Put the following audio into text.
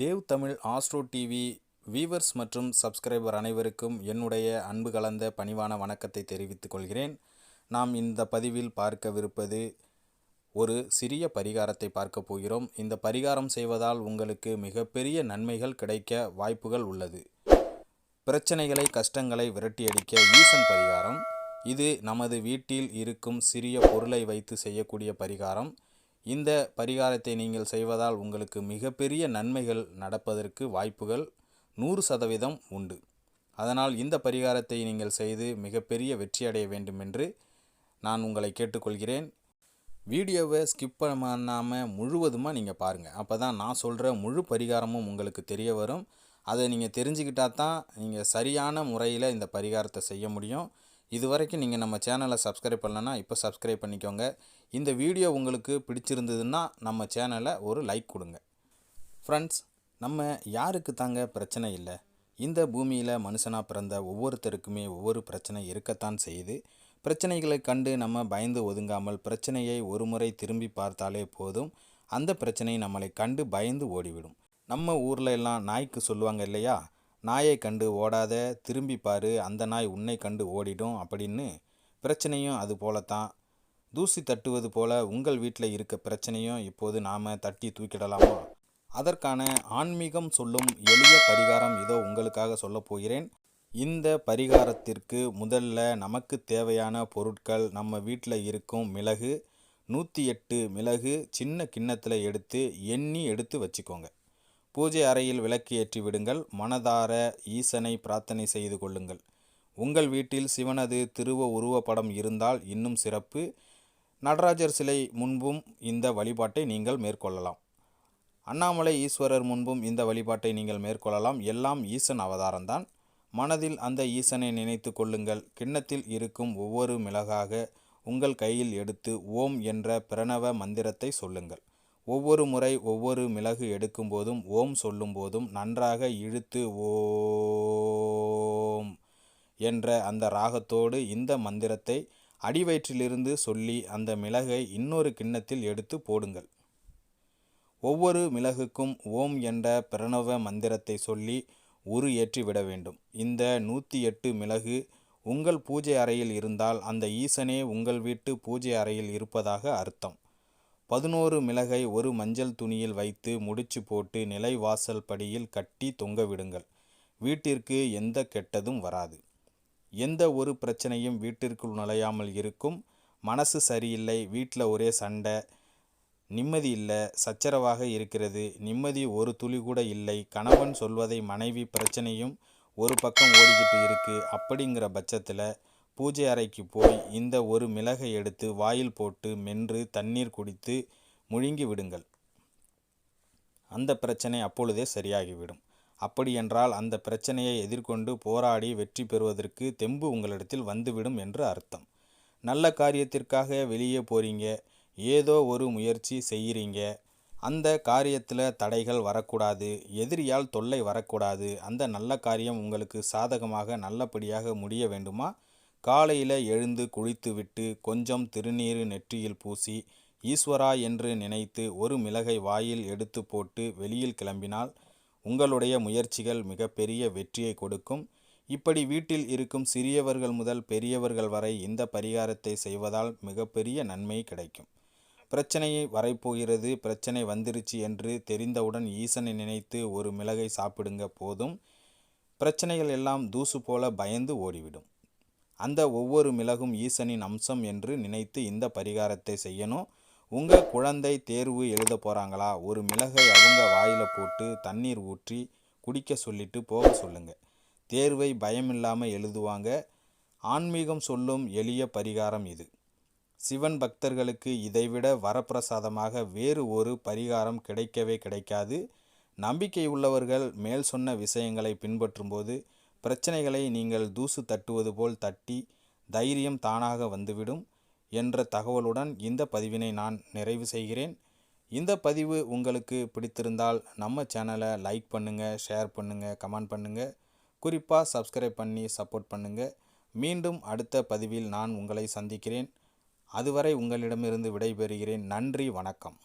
Dev Tamil Astro TV viewers மற்றும் subscriber அனைவருக்கும் என்னுடைய அன்பு கலந்த பணிவான வணக்கத்தை தெரிவித்துக் கொள்கிறேன். நாம் இந்த பதிவில் பார்க்கவிருப்பது ஒரு சிறிய பரிகாரத்தை பார்க்க போகிறோம். இந்த பரிகாரம் செய்வதால் உங்களுக்கு மிகப்பெரிய நன்மைகள் கிடைக்க வாய்ப்புகள் உள்ளது. பிரச்சனைகளை கஷ்டங்களை விரட்டியடிக்க ஈசன் பரிகாரம். இது நமது வீட்டில் இருக்கும் சிறிய பொருளை வைத்து செய்யக்கூடிய பரிகாரம். இந்த பரிகாரத்தை நீங்கள் செய்வதால் உங்களுக்கு மிகப்பெரிய நன்மைகள் நடப்பதற்கு வாய்ப்புகள் நூறு சதவீதம் உண்டு. அதனால் இந்த பரிகாரத்தை நீங்கள் செய்து மிகப்பெரிய வெற்றி அடைய வேண்டும் என்று நான் உங்களை கேட்டுக்கொள்கிறேன். வீடியோவை ஸ்கிப் பண்ணாமல் முழுவதுமாக நீங்கள் பாருங்கள் அப்போ தான் நான் சொல்கிற முழு பரிகாரமும் உங்களுக்கு தெரிய வரும். அதை நீங்கள் தெரிஞ்சுக்கிட்டா தான் நீங்கள் சரியான முறையில் இந்த பரிகாரத்தை செய்ய முடியும். இது வரைக்கும் நீங்கள் நம்ம சேனலை சப்ஸ்கிரைப் பண்ணலன்னா இப்போ சப்ஸ்கிரைப் பண்ணிக்கோங்க. இந்த வீடியோ உங்களுக்கு பிடிச்சிருந்ததுன்னா நம்ம சேனலை ஒரு லைக் கொடுங்க. ஃப்ரெண்ட்ஸ் நம்ம யாருக்கு தாங்க பிரச்சனை இல்லை? இந்த பூமியில் மனுஷனாக பிறந்த ஒவ்வொருத்தருக்குமே ஒவ்வொரு பிரச்சனை இருக்கத்தான் செய்யுது. பிரச்சனைகளை கண்டு நம்ம பயந்து ஒதுங்காமல் பிரச்சனையை ஒரு முறை திரும்பி பார்த்தாலே போதும். அந்த பிரச்சனை நம்மளை கண்டு பயந்து ஓடிவிடும். நம்ம ஊரில் எல்லாம் நாய்க்கு சொல்லுவாங்க இல்லையா? நாயை கண்டு ஓடாத திரும்பி பாரு அந்த நாய் உன்னை கண்டு ஓடிடும் அப்படின்னு பிரச்சனையும் அது போலத்தான். தூசி தட்டுவது போல உங்கள் வீட்டில் இருக்க பிரச்சனையும் இப்போது நாம் தட்டி தூக்கிடலாமா? அதற்கான ஆன்மீகம் சொல்லும் எளிய பரிகாரம் இதோ உங்களுக்காக சொல்ல போகிறேன். இந்த பரிகாரத்திற்கு முதல்ல நமக்கு தேவையான பொருட்கள் நம்ம வீட்டில் இருக்கும் மிளகு நூற்றி எட்டு மிளகு சின்ன கிண்ணத்தில் எடுத்து எண்ணி எடுத்து வச்சுக்கோங்க. பூஜை அறையில் விளக்கு ஏற்றி விடுங்கள். மனதார ஈசனை பிரார்த்தனை செய்து கொள்ளுங்கள். உங்கள் வீட்டில் சிவனது திருவ உருவப்படம் இருந்தால் இன்னும் சிறப்பு. நடராஜர் சிலை முன்பும் இந்த வழிபாட்டை நீங்கள் மேற்கொள்ளலாம். அண்ணாமலை ஈஸ்வரர் முன்பும் இந்த வழிபாட்டை நீங்கள் மேற்கொள்ளலாம். எல்லாம் ஈசன் அவதாரம்தான். மனதில் அந்த ஈசனை நினைத்து கொள்ளுங்கள். கிண்ணத்தில் இருக்கும் ஒவ்வொரு மிளகாக உங்கள் கையில் எடுத்து ஓம் என்ற பிரணவ மந்திரத்தை சொல்லுங்கள். ஒவ்வொரு முறை ஒவ்வொரு மிளகு எடுக்கும்போதும் ஓம் சொல்லும்போதும் நன்றாக இழுத்து ஓம் என்ற அந்த ராகத்தோடு இந்த மந்திரத்தை அடிவயிற்றிலிருந்து சொல்லி அந்த மிளகை இன்னொரு கிண்ணத்தில் எடுத்து போடுங்கள். ஒவ்வொரு மிளகுக்கும் ஓம் என்ற பிரணவ மந்திரத்தை சொல்லி உரு ஏற்றி விட வேண்டும். இந்த நூற்றி எட்டு மிளகு உங்கள் பூஜை அறையில் இருந்தால் அந்த ஈசனே உங்கள் வீட்டு பூஜை அறையில் இருப்பதாக அர்த்தம். பதினோரு மிளகை ஒரு மஞ்சள் துணியில் வைத்து முடிச்சு போட்டு நிலைவாசல் படியில் கட்டி தொங்க விடுங்கள். வீட்டிற்கு எந்த கெட்டதும் வராது. எந்த ஒரு பிரச்சனையும் வீட்டிற்குள் நுழையாமல் இருக்கும். மனசு சரியில்லை வீட்டில் ஒரே சண்டை நிம்மதி இல்லை சச்சரவாக இருக்கிறது. நிம்மதி ஒரு துளி கூட இல்லை. கணவன் சொல்வதை மனைவி பிரச்சனையும் ஒரு பக்கம் ஓடிக்கிட்டு இருக்கு. அப்படிங்கிற பட்சத்தில் பூஜை அறைக்கு போய் இந்த ஒரு மிளகை எடுத்து வாயில் போட்டு மென்று தண்ணீர் குடித்து முழுங்கி விடுங்கள். அந்த பிரச்சனை அப்பொழுதே சரியாகிவிடும். அப்படியென்றால் அந்த பிரச்சனையை எதிர்கொண்டு போராடி வெற்றி பெறுவதற்கு தெம்பு உங்களிடத்தில் வந்துவிடும் என்று அர்த்தம். நல்ல காரியத்திற்காக வெளியே போறீங்க. ஏதோ ஒரு முயற்சி செய்கிறீங்க அந்த காரியத்தில் தடைகள் வரக்கூடாது. எதிரியால் தொல்லை வரக்கூடாது. அந்த நல்ல காரியம் உங்களுக்கு சாதகமாக நல்லபடியாக முடிய வேண்டுமா? காலையில் எழுந்து குளித்துவிட்டு கொஞ்சம் திருநீறு நெற்றியில் பூசி ஈஸ்வரா என்று நினைத்து ஒரு மிளகை வாயில் எடுத்து போட்டு வெளியில் கிளம்பினால் உங்களுடைய முயற்சிகள் மிகப்பெரிய வெற்றியை கொடுக்கும். இப்படி வீட்டில் இருக்கும் சிறியவர்கள் முதல் பெரியவர்கள் வரை இந்த பரிகாரத்தை செய்வதால் மிகப்பெரிய நன்மை கிடைக்கும். பிரச்சனையை வரைப்போகிறது பிரச்சனை வந்துருச்சு என்று தெரிந்தவுடன் ஈசனை நினைத்து ஒரு மிளகை சாப்பிடுங்க போதும். பிரச்சனைகள் எல்லாம் தூசு போல பயந்து ஓடிவிடும். அந்த ஒவ்வொரு மிளகும் ஈசனின் அம்சம் என்று நினைத்து இந்த பரிகாரத்தை செய்யணும். உங்கள் குழந்தை தேர்வு எழுத போகிறாங்களா ஒரு மிளகை அவங்க வாயில் போட்டு தண்ணீர் ஊற்றி குடிக்க சொல்லிட்டு போக சொல்லுங்கள் தேர்வை பயமில்லாமல் எழுதுவாங்க. ஆன்மீகம் சொல்லும் எளிய பரிகாரம் இது. சிவன் பக்தர்களுக்கு இதைவிட வரப்பிரசாதமாக வேறு ஒரு பரிகாரம் கிடைக்கவே கிடைக்காது. நம்பிக்கை உள்ளவர்கள் மேல் சொன்ன விஷயங்களை பின்பற்றும்போது பிரச்சனைகளை நீங்கள் தூசு தட்டுவது போல் தட்டி தைரியம் தானாக வந்துவிடும் என்ற தகவலுடன் இந்த பதிவினை நான் நிறைவு செய்கிறேன். இந்த பதிவு உங்களுக்கு பிடித்திருந்தால் நம்ம சேனலை லைக் பண்ணுங்கள் ஷேர் பண்ணுங்கள் கமெண்ட் பண்ணுங்கள் குறிப்பாக சப்ஸ்கிரைப் பண்ணி சப்போர்ட் பண்ணுங்கள் மீண்டும் அடுத்த பதிவில் நான் உங்களை சந்திக்கிறேன். அதுவரை உங்களிடமிருந்து விடைபெறுகிறேன். நன்றி வணக்கம்.